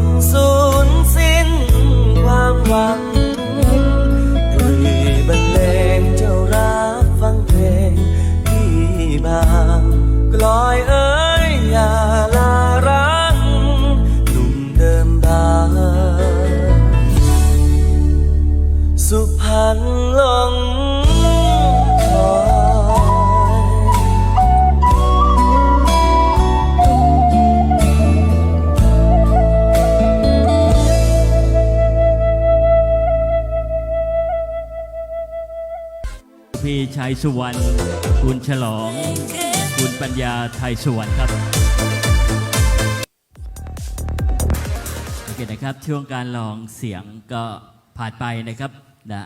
นสูญสิ้นความหวังด้วยบรรเลงเจ้ารับฟังเพลงที่บางกลอยเอ้ยอย่าลารังหนุ่มเดิมบางสุพรรณหลง พี่ชัยสุวรรณคุณฉลอง คุณปัญญาไทยสุวรรณครับโอเคนะครับช่วงการลองเสียงก็ผ่านไปนะครับนะ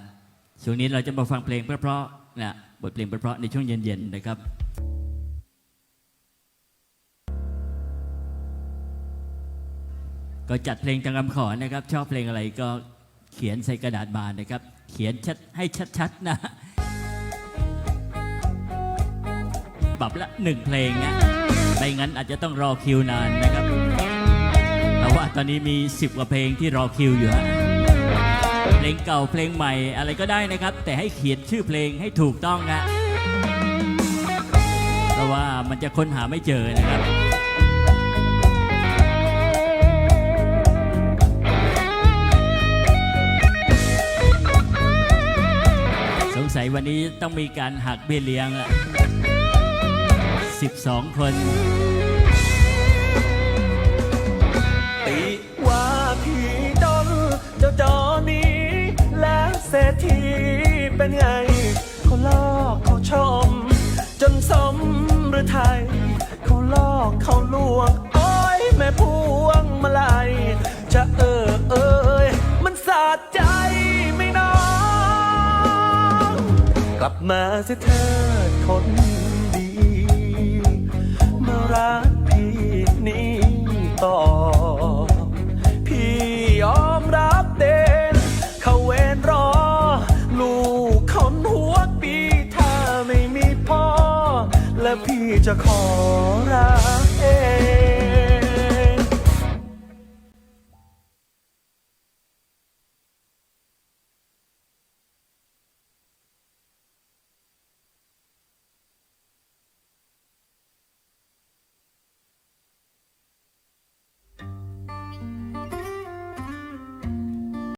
ช่วงนี้เราจะมาฟังเพลงเพราะๆนะบทเพลงเพราะๆในช่วงเย็นๆนะครับก็จัดเพลงตามคำขอนะครับ ชอบเพลงอะไรก็เขียนใส่กระดาษมานะครับ เขียนชัดให้ชัดๆนะ ปรับละหนึ่งเพลงนะไม่งั้นอาจจะต้องรอคิวนานนะครับแต่ว่าตอนนี้มี 10 กว่าเพลงที่รอคิวอยู่ฮะเพลงเก่าเพลงใหม่อะไรก็ได้นะครับ แต่ให้เขียนชื่อเพลงให้ถูกต้องนะเพราะว่ามันจะค้นหาไม่เจอนะครับสงสัยวันนี้ต้องมีการหักเบี้ยเลี้ยงอะ 12 คน ติว่าพี่ดนเจ้าจอนี้ และเศรษฐีเป็นไง เขาลอกเขาชม จนสมหรือไทย เขาลอกเขาลวงโอ้ยแม่พวงมาลัยจะเออเอยมันสะใจไม่น้อง กลับมาเสียเถิดคน และพี่จะขอ